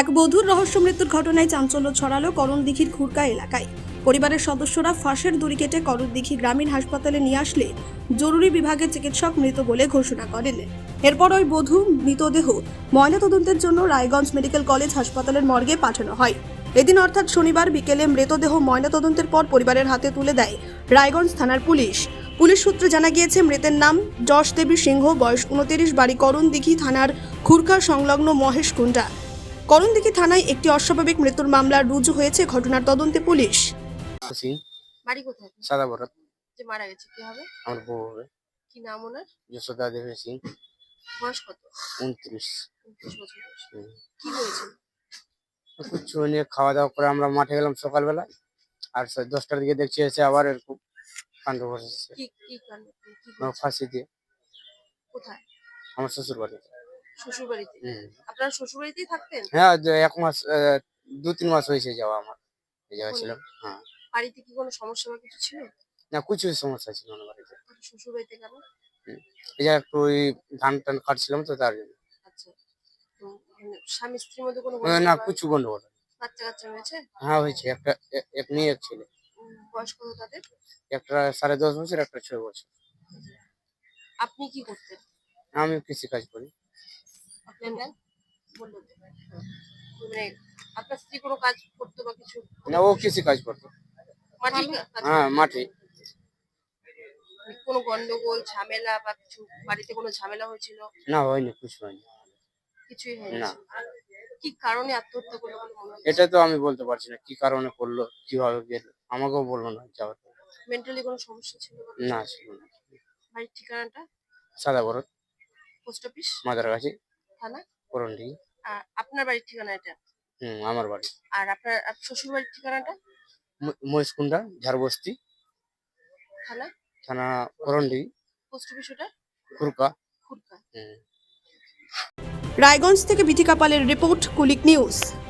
এক বধূর রহস্য মৃত্যুর ঘটনায় চাঞ্চল্য ছড়ালো করণদিঘির খুরকা এলাকায়। পরিবারের সদস্যরা ফাঁসের দড়ি কেটে করণদিঘি গ্রামীণ হাসপাতালে নিয়ে আসলে জরুরি বিভাগের চিকিৎসক মৃত বলে ঘোষণা করেন। এরপর ওই বধূ, মৃতদেহ ময়নাতদন্তের জন্য রায়গঞ্জ মেডিকেল কলেজ হাসপাতালের মর্গে পাঠানো হয়। এদিন অর্থাৎ শনিবার বিকেলে মৃতদেহ ময়নাতদন্তের পর পরিবারের হাতে তুলে দেয় রায়গঞ্জ থানার পুলিশ। পুলিশ সূত্রে জানা গিয়েছে, মৃতের নাম যশ দেবী সিংহ, বয়স উনতিরিশ, বাড়ি করণদিঘি থানার খুরকা সংলগ্ন মহেশ কুণ্ডা। করণদিঘি থানায় একটি অস্বাভাবিক মৃত্যুর মামলা রুজু হয়েছে ঘটনার তদন্তে পুলিশ। সিং বাড়ি কোথায়? সাদা যে মারা গেছে কি হবে? আমার বউ হবে। কি নাম ওনার? যশোদা দেবী সিং বয়স কত? উনত্রিশ। উনত্রিশ বছর বয়স। হুম। কি হয়েছে? কিছু নিয়ে খাওয়া দাওয়া করে আমরা মাঠে গেলাম সকালবেলা। আর সে দশটার দিকে দেখছি এসে আবার এরকম কাণ্ড বসেছে কি কি কাণ্ড? কি হয়েছে? ফাঁসি দিয়ে। কোথায়? আমার শ্বশুর বাড়িতে আপনারা থাকতেন? হ্যাঁ এক মাস দু তিন মাস হয়েছে যাওয়া আমার এই জায়গায় ছিলাম হ্যাঁ। বাড়িতে কি কোনো সমস্যা বা কিছু ছিল? না কিছু সমস্যা ছিল না বাড়িতে। কেন? এই একটু ওই ধান টান কাটছিলাম তো তার জন্য। আচ্ছা মানে স্বামী স্ত্রীর মধ্যে কোনো না বা কিছু গন্ডগোল হয়নি। বাচ্চা কাচ্চা হয়েছে হ্যাঁ হয়েছে একটা এক মেয়ে এক ছেলে বয়স কত তাদের? একটা সাড়ে দশ বছর একটা ছয় বছর। আপনি কি করতেন? আমি কৃষি কাজ করি আপনার নাম বললেন তো। মানে আপনার স্ত্রী কোনো কাজ করতো বা কিছু না ও কৃষি কাজ করতো। মাটি কাজ হ্যাঁ মাঠে কোনো গন্ডগোল ঝামেলা বা কিছু বাড়িতে কোনো ঝামেলা হয়েছিল? না হয়নি কিছু হয়নি। কিছুই হয়নি না। কি কারণে আত্মহত্যা করল এটা তো আমি বলতে পারছি না কি কারণে করল কীভাবে গেল আমাকেও বলল না যাওয়ার মেন্টালি কোনো সমস্যা ছিল না ছিল না। বাড়ির ঠিকানাটা? সাদা বরত পোস্ট অফিস মাদার কাছে থানা? করন্ডি আপনার বাড়ির ঠিকানা এটা? হুম আমার বাড়ি। আর আপনার শ্বশুর বাড়ির ঠিকানাটা? মহেশকুন্ডা ঝাড়বস্তি। থানা? থানা করন্ডি পোস্ট অফিস ওটা খুরকা। খুরকা। হুম। রায়গঞ্জ থেকে বিথি কাপালের রিপোর্ট কুলিক নিউজ।